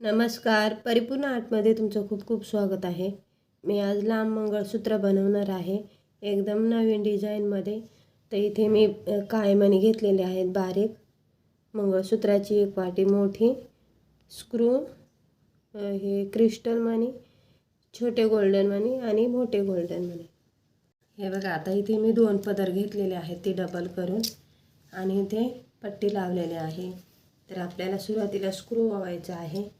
नमस्कार. परिपूर्ण आर्टमध्ये तुमचं खूप खूप स्वागत आहे. मी आज लांब मंगळसूत्र बनवणार आहे. एकदम नवीन डिझाईनमध्ये. तर इथे मी अ, घेतलेले आहेत बारीक मंगळसूत्राची एक वाटी मोठी स्क्रू हे क्रिस्टल मणी छोटे गोल्डन मणी आणि मोठे गोल्डन मणी हे बघा आता इथे मी दोन पदर घेतलेले आहेत ते डबल करून. आणि इथे पट्टी लावलेली आहे. तर आपल्याला सुरुवातीला स्क्रू वावायचा आहे.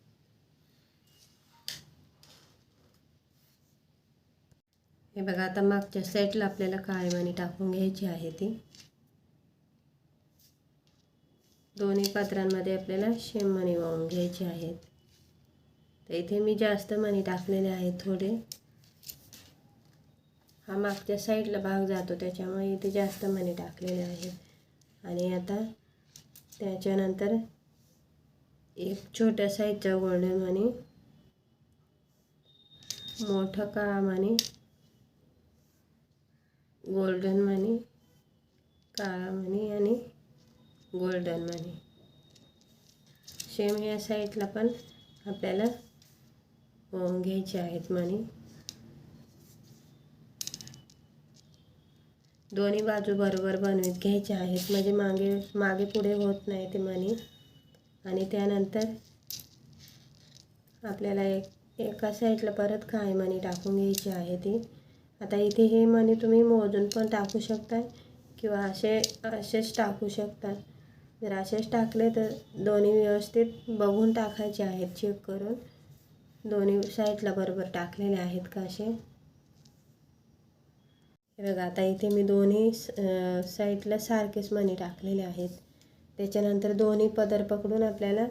हे बघा आता मागच्या साईडला आपल्याला काळी मणी टाकून घ्यायची आहे ती. दोन्ही पात्रांमध्ये आपल्याला शेममणी वाहून घ्यायचे आहेत. तर इथे मी जास्त मणी टाकलेले आहेत थोडे. हा मागच्या साईडला भाग जातो त्याच्यामुळे इथे जास्त मणी टाकलेले आहेत. आणि आता त्याच्यानंतर एक छोट्या साईजचा गोल्डन मणी मोठं काळा मणी गोल्डन मनी काळा मणी आणि गोल्डन मनी. सेम या साईडला पण आपल्याला घ्यायचे आहेत मणी दोन्ही बाजू बरोबर बनवीत घ्यायचे आहेत. म्हणजे मागे मागे पुढे होत नाही ते मणी आणि त्यानंतर आपल्याला एक एका साईडला परत काय मणी टाकून घ्यायची आहे ती? आता इथे हे मणी तुम्ही मोजून पण टाकू शकता किंवा असे असेच टाकू शकता जर असेच टाकले तर दोन्ही व्यवस्थित बघून टाकायचे आहेत चेक करून. दोन्ही साईडला बरोबर टाकलेले आहेत का असे? हे बघा आता इथे मी दोन्ही साईडला सारखेच मणी टाकलेले आहेत. त्याच्यानंतर दोन्ही पदर पकडून आपल्याला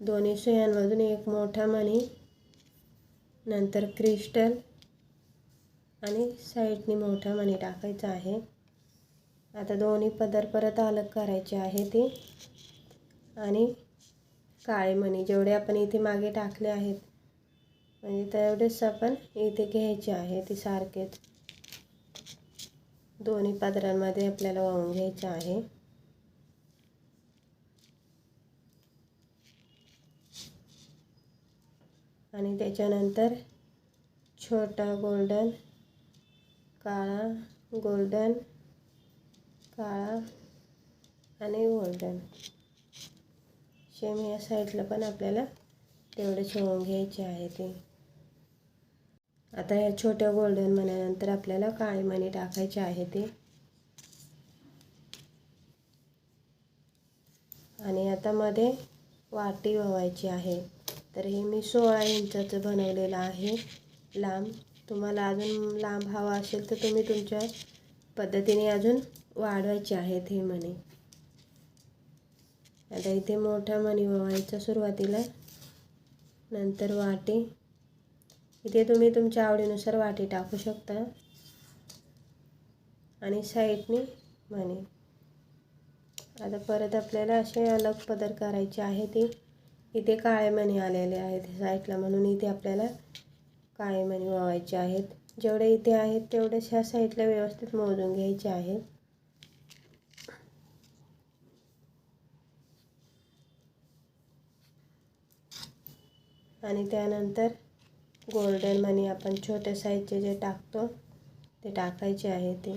दोन्ही सुयांमधून एक मोठा मणी नंतर क्रिस्टल आणि साईडने मोठा मणी टाकायचा आहे. आता दोन्ही पदर परत अलग करायचे आहे ते. आणि काळे मणी जेवढे आपण इथे मागे टाकले आहेत म्हणजे तेवढेच आपण इथे घ्यायचे आहे ते सारखेच. दोन्ही पदरांमध्ये आपल्याला वाहून घ्यायचे आहे. आणि त्याच्यानंतर छोटा गोल्डन काळा गोल्डन काळा आणि गोल्डन. सेम या साईडला पण आपल्याला तेवढे शिवून घ्यायचे आहे ते. आता या छोट्या गोल्डन मण्यानंतर आपल्याला काळी मणी टाकायचे आहे ते. आणि आता मध्ये वाटी व्हायची आहे. तर हे मी सोळा इंचाचं बनवलेलं आहे. लांब तुम्हाला अजून लांब हवा असेल तर तुम्ही तुमच्या पद्धतीने अजून वाढवायचे आहेत हे मणी आता इथे मोठा मणी व्हायचा सुरुवातीला. नंतर वाटी. इथे तुम्ही तुमच्या आवडीनुसार वाटी टाकू शकता. आणि साईडने मणी आता परत आपल्याला असे अलग पदर करायचे आहे ते. इथे काळे मणी आलेले आहेत साईडला म्हणून इथे आपल्याला कायम मणी वावायचे आहेत. जेवढे इथे आहेत तेवढेच ह्या साईडला व्यवस्थित मोजून घ्यायचे आहेत. आणि त्यानंतर गोल्डन मनी आपण छोट्या साईजचे जे टाकतो ते टाकायचे आहे ते.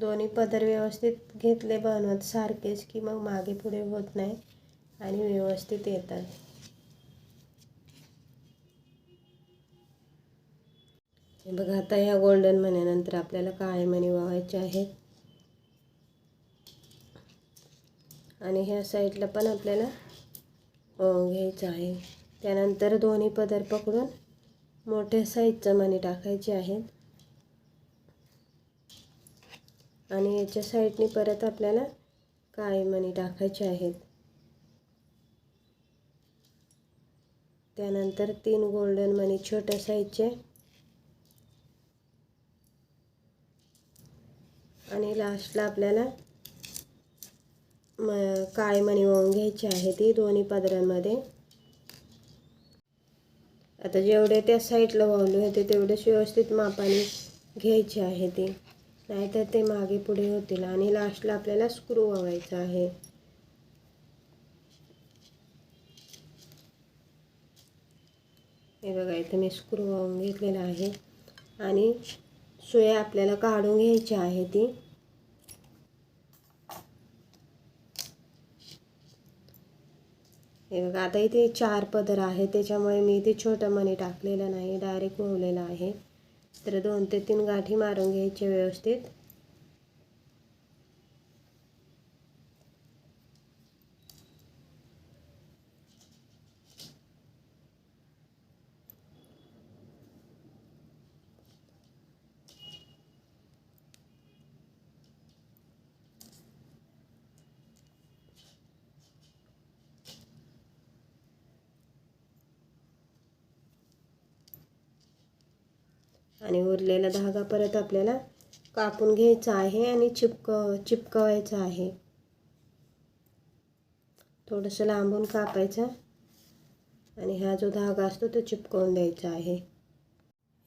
दोन्ही पदर व्यवस्थित घेतले बनवत सारखेच की मग मागे पुढे होत नाही आणि व्यवस्थित येतात. बघा आता ह्या गोल्डन मण्यानंतर आपल्याला काळे मणी वावायचे आहेत आणि ह्या साईडला पण आपल्याला घ्यायचं आहे. त्यानंतर दोन्ही पदर पकडून मोठ्या साईजचं मणी टाकायचे आहेत. आणि याच्या साईडने परत आपल्याला काळे मणी टाकायचे आहेत. त्यानंतर तीन गोल्डन मणी छोट्या साईजचे. आणि लास्टला आपल्याला म काळे मणी वाहून घ्यायचे आहे ती दोन्ही पदरांमध्ये. आता जेवढे त्या साईडला वाहले होते तेवढेच व्यवस्थित मापाने घ्यायचे आहे ते नाहीतर ते मागे पुढे होतील आणि लास्टला आपल्याला स्क्रू वावायचा आहे. हे बघा इथं मी स्क्रू वाहून घेतलेला आहे. आणि सोया आपल्याला काढून घ्यायची आहे ती. हे बघा आता इथे चार पदर आहे त्याच्यामुळे मी इथे छोटं मणी टाकलेलं नाही डायरेक्ट मोवलेलं आहे. तर दोन ते तीन गाठी मारून घ्यायचे व्यवस्थित. आणि उरलेला धागा परत आपल्याला कापून घ्यायचा आहे आणि चिपक चिपकवायचा आहे. थोडंसं लांबून कापायचं आणि हा जो धागा असतो तो चिपकवून द्यायचा आहे.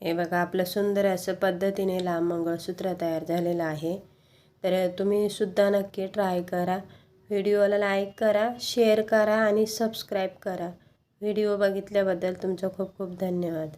हे बघा आपलं सुंदर असं पद्धतीने लांब मंगळसूत्र तयार झालेलं आहे. तर तुम्ही सुद्धा नक्की ट्राय करा. व्हिडिओला लाईक करा शेअर करा आणि सबस्क्राईब करा. व्हिडिओ बघितल्याबद्दल तुमचं खूप खूप धन्यवाद.